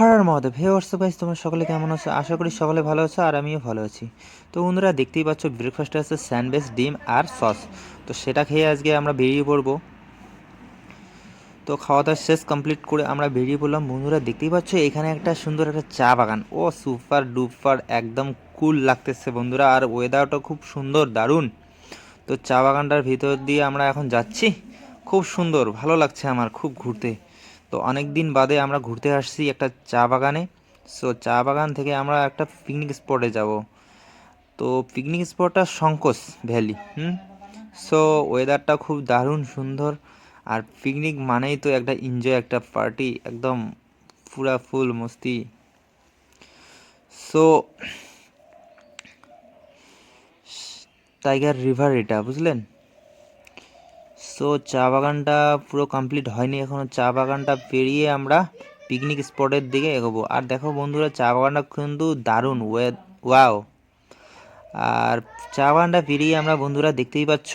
হরার Mahadev hey what's up guys, তোমরা সকলে কেমন আছো? আশা করি সকলে ভালো আছো আর আমিও ভালো আছি। তো বন্ধুরা, দেখতেই পাচ্ছ ব্রেকফাস্টে আছে স্যান্ডউইচ ডিম আর সস তো সেটা খেয়ে আজকে আমরা বেরিয়ে পড়ব। তো খাওয়া দাওয়া শেষ কমপ্লিট করে আমরা বেরিয়ে পড়লাম। বন্ধুরা, দেখতেই পাচ্ছ এখানে একটা সুন্দর একটা চা বাগান। ও সুপার ডুপার একদম কুল লাগতেছে বন্ধুরা। আর ওয়েদারটা খুব সুন্দর, দারুণ। তো চা বাগানটার ভিতর দিয়ে আমরা এখন যাচ্ছি। খুব সুন্দর, ভালো লাগছে আমার, খুব ঘুরতে। তো অনেক দিন বাদে আমরা ঘুরতে আসছি একটা চা বাগানে। সো চা বাগান থেকে আমরা একটা পিকনিক স্পটে যাব। তো পিকনিক স্পটটা শঙ্কোস ভ্যালি হুম? সো ওয়েদারটা খুব দারুণ, সুন্দর। আর পিকনিক মানেই তো একটা এনজয় একটা পার্টি একদম পুরা ফুল মস্তি। সো টাইগার রিভার এটা, বুঝলেন? সো চা বাগানটা পুরো কমপ্লিট হয়নি। এখনও চা বাগানটা পেরিয়ে আমরা পিকনিক স্পটের দিকে এগোবো। আর দেখো বন্ধুরা, চা বাগানটা কিন্তু দারুণ ওয়ে ওয়াও আর চা বাগানটা পেরিয়ে আমরা বন্ধুরা দেখতেই পাচ্ছ,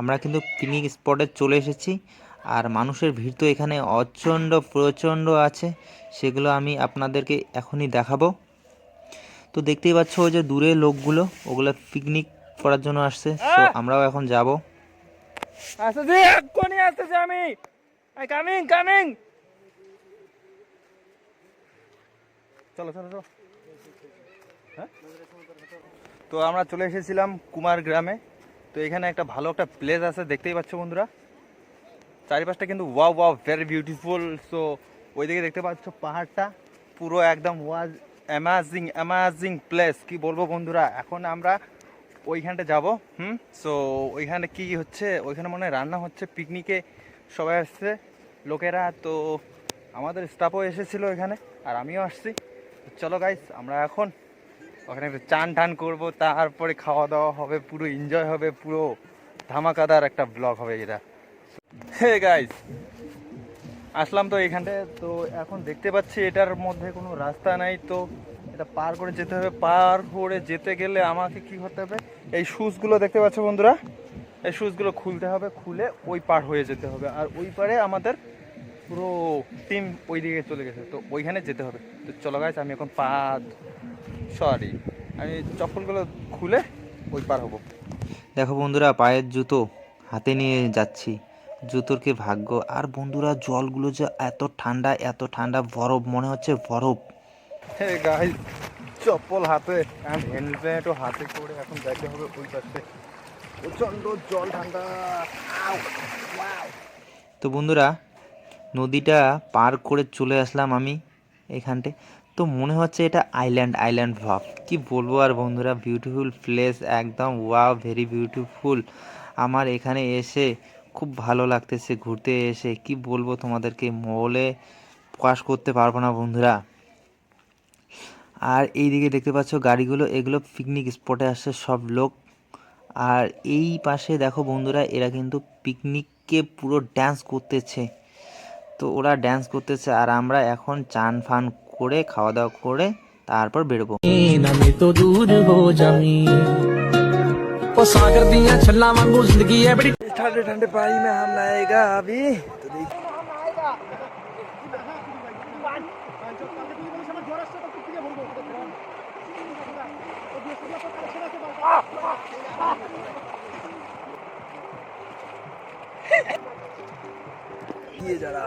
আমরা কিন্তু পিকনিক স্পটে চলে এসেছি। আর মানুষের ভিড় তো এখানে অচণ্ড, প্রচণ্ড আছে, সেগুলো আমি আপনাদেরকে এখনই দেখাবো। তো দেখতেই পাচ্ছ ওই যে দূরে লোকগুলো, ওগুলো পিকনিক করার জন্য আসছে। তো আমরাও এখন যাব। আসতেছি এক্ষুনি আসতেছি আমি। আই কামিং কামিং চলো চলো চলো। হ্যাঁ? তো আমরা চলে এসেছিলাম কুমার গ্রামে। তো এখানে একটা ভালো একটা প্লেস আছে, দেখতেই পাচ্ছ বন্ধুরা। চারিপাশটা কিন্তু wow wow very beautiful so ওইদিকে দেখতে পাচ্ছ পাহাড়টা। পুরো একদম ওয়াজ অ্যামাজিং অ্যামাজিং প্লেস কি বলব বন্ধুরা? এখন আমরা ওইখানটা যাব, হুম? সো ওইখানে কি হচ্ছে, ওইখানে মনে হয় রান্না হচ্ছে, পিকনিকে সবাই আসছে, লোকেরা, তো আমাদের স্টাফও এসেছিল এখানে আর আমিও আসছি। চলো গাইস আমরা এখন ওখানে একটু চান টান করব, তারপরে খাওয়া দাওয়া হবে, পুরো এনজয় হবে, পুরো ধামাকাদার একটা ব্লগ হবে এটা। হে গাইস আসলাম তো এখানটায়, তো এখন দেখতে পাচ্ছি এটার মধ্যে কোনো রাস্তা নাই, তো এটা পার করে যেতে হবে, পার করে যেতে গেলে আমাকে কি করতে হবে? এই শুজগুলো দেখতে পাচ্ছ বন্ধুরা? এই শুজগুলো খুলতে হবে, খুলে ওই পার হয়ে যেতে হবে। আর ওই পারে আমাদের পুরো টিম ওই দিকে চলে গেছে, তো ওইখানে যেতে হবে। তো চলো গাছ আমি এখন পা সরি আমি চপ্পলগুলো খুলে ওই পার হব। দেখো বন্ধুরা, পায়ের জুতো হাতে নিয়ে যাচ্ছি। জুতোর কি ভাগ্য? আর বন্ধুরা, জলগুলো যে এত ঠান্ডা এত ঠান্ডা, বরফ, মনে হচ্ছে বরফ। চপ্পল হাতে অ্যান্ড হাতে করে এখন যাইতে হবে ওই পাশে। প্রচণ্ড জল, ঠান্ডা। তো বন্ধুরা, নদীটা পার করে চলে আসলাম আমি এখানটে। তো মনে হচ্ছে এটা আইল্যান্ড আইল্যান্ড ভাব। কি বলব আর বন্ধুরা বিউটিফুল প্লেস একদম ওয়াও ভেরি বিউটিফুল আমার এখানে এসে খুব ভালো লাগতেছে, ঘুরতে এসে। কি বলব তোমাদেরকে মলে প্রকাশ করতে পারব না বন্ধুরা। আর এই দিকে দেখতে পাচ্ছ গাড়িগুলো এগুলো পিকনিক স্পটে আসছে সব লোক আর এই পাশে দেখো বন্ধুরা এরা কিন্তু পিকনিককে পুরো ড্যান্স করতেছে তো ওরা ড্যান্স করতেছে আর আমরা এখন চান ফান করে খাওয়া দাওয়া করে তারপর বেরোবো ਨਵੇਂ ਤੋਂ ਦੂਰ ਹੋ ਜਾਵੀਂ ਉਹ ਸਾਗਰ ਦੀਆਂ ਛੱਲਾਂ ਵਾਂਗੂ ਜ਼ਿੰਦਗੀ ਐ ਬੜੀ ठंडे ठंडे पानी में हम नहाएगा अभी तो देख ये जरा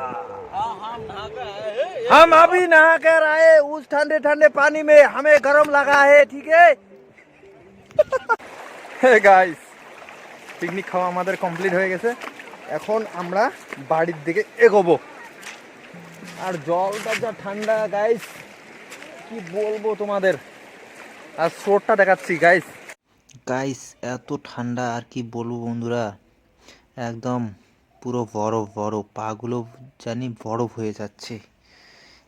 हम अभी नहा कर आए उस ठंडे ठंडे पानी में हमें गर्म लगा है ठीक है হে গাইস পিকনিক খাওয়া আমাদের কমপ্লিট হয়ে গেছে এখন আমরা বাড়ির দিকে এগোবো আর জলটা যা ঠান্ডা গাইস কি বলবো তোমাদের আর স্রোতটা দেখাচ্ছি গাইস গাইস এত ঠান্ডা আর কি বলবো বন্ধুরা একদম পুরো বরফ বরফ, পাগুলো জানি বরফ হয়ে যাচ্ছে।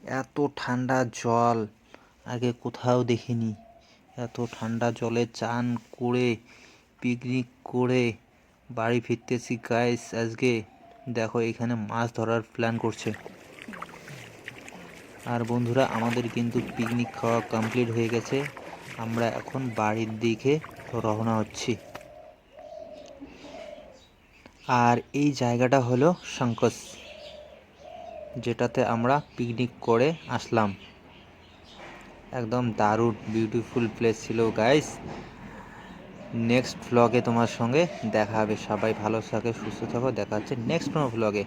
এত ঠান্ডা জল, আগে কোথাও দেখিনি। এত ঠান্ডা জলে চান করে পিকনিক করে বাড়ি ফিরতেছি। গাইস আজকে দেখো এখানে মাছ ধরার প্ল্যান করছে। আর বন্ধুরা, আমাদের কিন্তু পিকনিক খাওয়া কমপ্লিট হয়ে গেছে। আমরা এখন বাড়ির দিকে রওনা হচ্ছি। আর এই জায়গাটা হলো শঙ্কস যেটাতে আমরা পিকনিক করে আসলাম। একদম দারুণ বিউটিফুল প্লেস ছিল গাইস নেক্সট ভ্লগে তোমার সঙ্গে দেখা হবে। সবাই ভালো থাকে, সুস্থ থাকো। দেখা হচ্ছে নেক্সট কোনো ভ্লগে